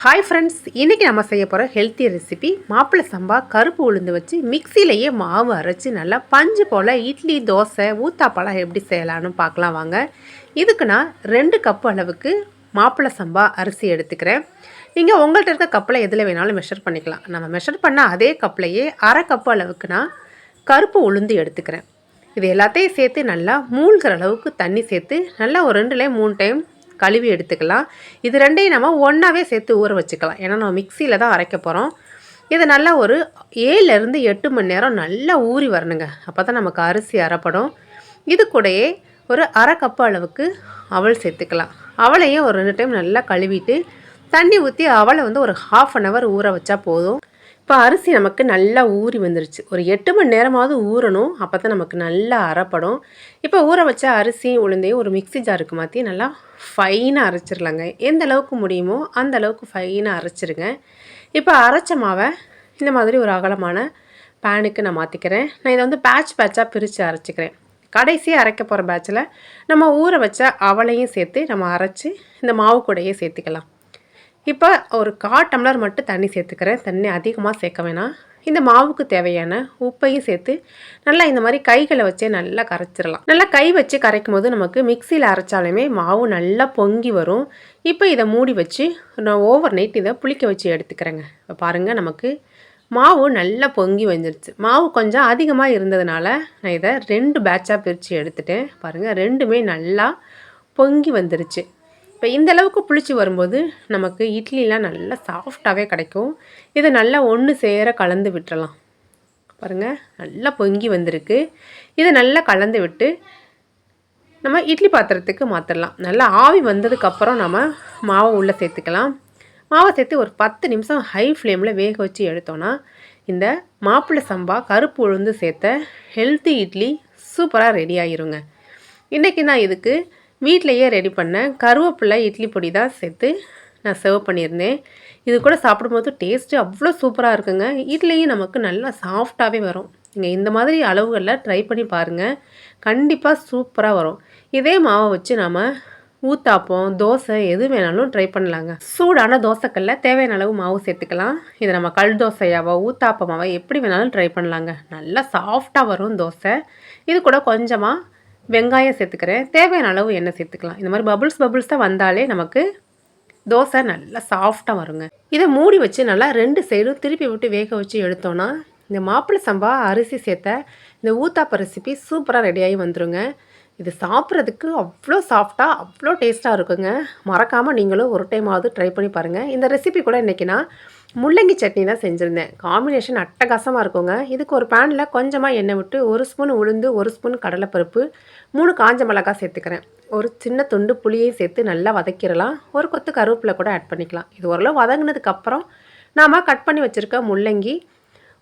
Hi friends இன்றைக்கி நம்ம செய்ய போகிற ஹெல்த்தி ரெசிபி மாப்பிள்ளை சம்பா கருப்பு உளுந்து வச்சு மிக்சிலேயே மாவு அரைச்சி நல்லா பஞ்சு போல் இட்லி தோசை ஊத்தாப்பழம் எப்படி செய்யலான்னு பார்க்கலாம் வாங்க. இதுக்கு நான் ரெண்டு கப்பு அளவுக்கு மாப்பிள்ளை சம்பா அரிசி எடுத்துக்கிறேன். நீங்கள் உங்கள்கிட்ட இருக்க கப்பில் எதில் வேணாலும் மெஷர் பண்ணிக்கலாம். நம்ம மெஷர் பண்ண அதே கப்லையே அரை கப்பு அளவுக்கு நான் கருப்பு உளுந்து எடுத்துக்கிறேன். இது எல்லாத்தையும் சேர்த்து நல்லா மூழ்கிற அளவுக்கு தண்ணி சேர்த்து நல்லா ஒரு ரெண்டுலேயே மூணு டைம் கழுவி எடுத்துக்கலாம். இது ரெண்டையும் நம்ம ஒன்றாவே சேர்த்து ஊற வச்சுக்கலாம். ஏன்னா நம்ம மிக்சியில் தான் அரைக்க போகிறோம் இதை நல்லா ஒரு ஏழுலேருந்து எட்டு மணி நேரம் நல்லா ஊறி வரணுங்க. அப்போ தான் நமக்கு அரிசி அரைப்படும். இது கூடயே ஒரு அரை கப்பு அளவுக்கு அவள் சேர்த்துக்கலாம். அவளையும் ஒரு ரெண்டு டைம் நல்லா கழுவிட்டு தண்ணி ஊற்றி அவளை வந்து ஒரு ஹாஃப் அன் ஹவர் ஊற வச்சா போதும். இப்போ அரிசி நமக்கு நல்லா ஊறி வந்துருச்சு. ஒரு எட்டு மணி நேரமாவது ஊறணும். அப்போ தான் நமக்கு நல்லா அரைப்படும். இப்போ ஊற வச்ச அரிசி உளுந்தையும் ஒரு மிக்சி ஜாருக்கு மாற்றி நல்லா ஃபைனாக அரைச்சிடலாங்க எந்த அளவுக்கு முடியுமோ அந்த அளவுக்கு ஃபைனாக அரைச்சிருங்க. இப்போ அரைச்ச மாவை இந்த மாதிரி ஒரு அகலமான பேனுக்கு நான் மாற்றிக்கிறேன் நான் இதை வந்து பேட்ச் பேட்சாக பிரித்து அரைச்சிக்கிறேன். கடைசியாக அரைக்க போகிற பேட்சில் நம்ம ஊற வச்ச அவளையும் சேர்த்து நம்ம அரைச்சி இந்த மாவு கூடையே சேர்த்துக்கலாம். இப்போ ஒரு கா டம்ளர் மட்டும் தண்ணி சேர்த்துக்கிறேன். தண்ணி அதிகமாக சேர்க்க வேணாம். இந்த மாவுக்கு தேவையான உப்பையும் சேர்த்து நல்லா இந்த மாதிரி கைகளை வச்சே நல்லா கரைச்சிடலாம். நல்லா கை வச்சு கரைக்கும் போது நமக்கு மிக்சியில் அரைச்சாலுமே மாவு நல்லா பொங்கி வரும். இப்போ இதை மூடி வச்சு நான் ஓவர் நைட் இதை புளிக்க வச்சு எடுத்துக்கிறேங்க. இப்போ பாருங்கள் நமக்கு மாவு நல்லா பொங்கி வந்துருச்சு. மாவு கொஞ்சம் அதிகமாக இருந்ததுனால நான் இதை ரெண்டு பேட்சாக பிரித்து எடுத்துட்டேன். பாருங்கள் ரெண்டுமே நல்லா பொங்கி வந்துருச்சு. இப்போ இந்த அளவுக்கு புளிச்சு வரும்போது நமக்கு இட்லிலாம் நல்லா சாஃப்டாகவே கிடைக்கும். இதை நல்லா ஒன்று சேர கலந்து விட்டுறலாம். பாருங்கள் நல்லா பொங்கி வந்திருக்கு. இதை நல்லா கலந்து விட்டு நம்ம இட்லி பாத்திரத்துக்கு மாற்றிடலாம் நல்லா ஆவி வந்ததுக்கப்புறம் நம்ம மாவை உள்ளே சேர்த்துக்கலாம். மாவை சேர்த்து ஒரு பத்து நிமிஷம் ஹை ஃப்ளேமில் வேக வச்சு எடுத்தோன்னா இந்த மாப்பிள்ளை சம்பா கருப்பு உளுந்து சேர்த்த ஹெல்த்தி இட்லி சூப்பராக ரெடி ஆகிருங்க இன்றைக்கி நான் இதுக்கு வீட்டிலையே ரெடி பண்ணேன் கருவேப்பிலை இட்லி பொடி தான் சேர்த்து நான் சர்வ் பண்ணியிருந்தேன். இது கூட சாப்பிடும்போது டேஸ்ட்டு அவ்வளோ சூப்பராக இருக்குங்க. இட்லியும் நமக்கு நல்லா சாஃப்டாகவே வரும். நீங்கள் இந்த மாதிரி அளவுகளில் ட்ரை பண்ணி பாருங்கள் கண்டிப்பாக சூப்பராக வரும். இதே மாவை வச்சு நம்ம ஊத்தாப்பம் தோசை எது வேணாலும் ட்ரை பண்ணலாங்க. சூடான தோசைக்கல்ல தேவையான அளவு மாவு சேர்த்துக்கலாம். இதை நம்ம கல் தோசையாவோ ஊத்தாப்பமாவோ எப்படி வேணாலும் ட்ரை பண்ணலாங்க. நல்லா சாஃப்டாக வரும் தோசை. இது கூட கொஞ்சமாக வெங்காயம் சேர்த்துக்கிறேன். தேவையான அளவு எண்ணெய் சேர்த்துக்கலாம். இந்த மாதிரி பபுள்ஸ் பபுள்ஸ் தான் வந்தாலே நமக்கு தோசை நல்லா சாஃப்டாக வருங்க. இதை மூடி வச்சு நல்லா ரெண்டு சைடும் திருப்பி விட்டு வேக வச்சு எடுத்தோன்னா இந்த மாப்பிள்ளை சம்பா அரிசி சேர்த்த இந்த ஊத்தாப்ப ரெசிபி சூப்பராக ரெடியாகி வந்துருங்க. இது சாப்பிட்றதுக்கு அவ்வளோ சாஃப்டாக அவ்வளோ டேஸ்ட்டாக இருக்குங்க. மறக்காமல் நீங்களும் ஒரு டைமாவது ட்ரை பண்ணி பாருங்கள் இந்த ரெசிபி கூட இன்றைக்கி நான் முள்ளங்கி சட்னி தான் செஞ்சுருந்தேன். காம்பினேஷன் அட்டகாசமாக இருக்குங்க. இதுக்கு ஒரு பேனில் கொஞ்சமாக எண்ணெய் விட்டு ஒரு ஸ்பூன் உளுந்து ஒரு ஸ்பூன் கடலைப்பருப்பு மூணு காஞ்ச மிளகாய் சேர்த்துக்கிறேன். ஒரு சின்ன துண்டு புளியையும் சேர்த்து நல்லா வதக்கிடலாம். ஒரு கொத்து கருவேப்பிலை கூட ஆட் பண்ணிக்கலாம். இது ஓரளவு வதங்கினதுக்கப்புறம் நாம் கட் பண்ணி வச்சுருக்க முள்ளங்கி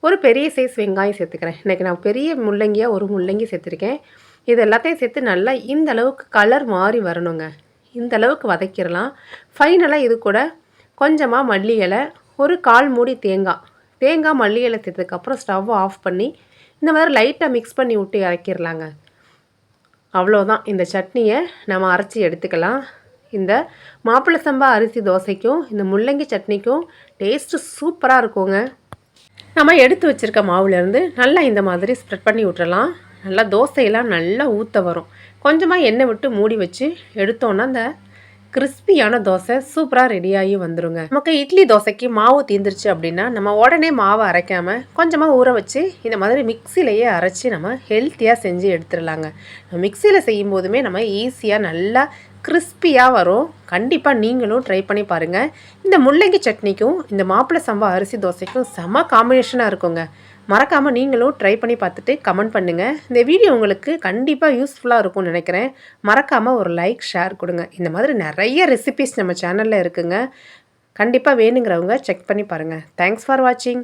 ஒரு பெரிய சைஸ் வெங்காயம் சேர்த்துக்கிறேன். இன்றைக்கி நான் பெரிய முள்ளங்கியாக ஒரு முள்ளங்கி சேர்த்துருக்கேன். இது எல்லாத்தையும் சேர்த்து நல்லா இந்த அளவுக்கு கலர் மாறி வரணுங்க. இந்த அளவுக்கு வதக்கிடலாம். ஃபைனலாக இது கூட கொஞ்சமாக மல்லி இலை ஒரு கால் மூடி தேங்காய். தேங்காய் மல்லி இலை சேர்த்ததுக்கப்புறம் ஸ்டவ் ஆஃப் பண்ணி இந்த மாதிரி லைட்டாக மிக்ஸ் பண்ணி விட்டு இறக்கிடலாங்க அவ்வளோதான் இந்த சட்னியை நம்ம அரைச்சி எடுத்துக்கலாம். இந்த மாப்பிள்ளை சம்பா அரிசி தோசைக்கும் இந்த முள்ளங்கி சட்னிக்கும் டேஸ்ட்டு சூப்பராக இருக்குங்க. நம்ம எடுத்து வச்சுருக்க மாவுலேருந்து நல்லா இந்த மாதிரி ஸ்ப்ரெட் பண்ணி விட்டுறலாம் நல்லா தோசையெல்லாம் நல்லா ஊற்ற வரும். கொஞ்சமாக எண்ணெய் விட்டு மூடி வச்சு எடுத்தோன்னா அந்த கிறிஸ்பியான தோசை சூப்பராக ரெடியாகி வந்துடுங்க நமக்கு இட்லி தோசைக்கு மாவு தீந்துருச்சு அப்படின்னா நம்ம உடனே மாவை அரைக்காமல் கொஞ்சமாக ஊற வச்சு இந்த மாதிரி மிக்சிலையே அரைச்சி நம்ம ஹெல்த்தியாக செஞ்சு எடுத்துடலாங்க. மிக்சியில் செய்யும் போதுமே நம்ம ஈஸியாக நல்லா கிறிஸ்பியாக வரும். கண்டிப்பாக நீங்களும் ட்ரை பண்ணி பாருங்கள் இந்த முள்ளங்கி சட்னிக்கும் இந்த மாப்பிள்ளை சம்பா அரிசி தோசைக்கும் செம காம்பினேஷனாக இருக்குங்க. மறக்காமல் நீங்களும் ட்ரை பண்ணி பார்த்துட்டு கமெண்ட் பண்ணுங்கள் இந்த வீடியோ உங்களுக்கு கண்டிப்பாக யூஸ்ஃபுல்லாக இருக்கும்னு நினைக்கிறேன். மறக்காமல் ஒரு லைக் ஷேர் கொடுங்க. இந்த மாதிரி நிறைய ரெசிபிஸ் நம்ம சேனலில் இருக்குங்க. கண்டிப்பாக வேணுங்கிறவங்க செக் பண்ணி பாருங்கள் தேங்க்ஸ் ஃபார் வாட்சிங்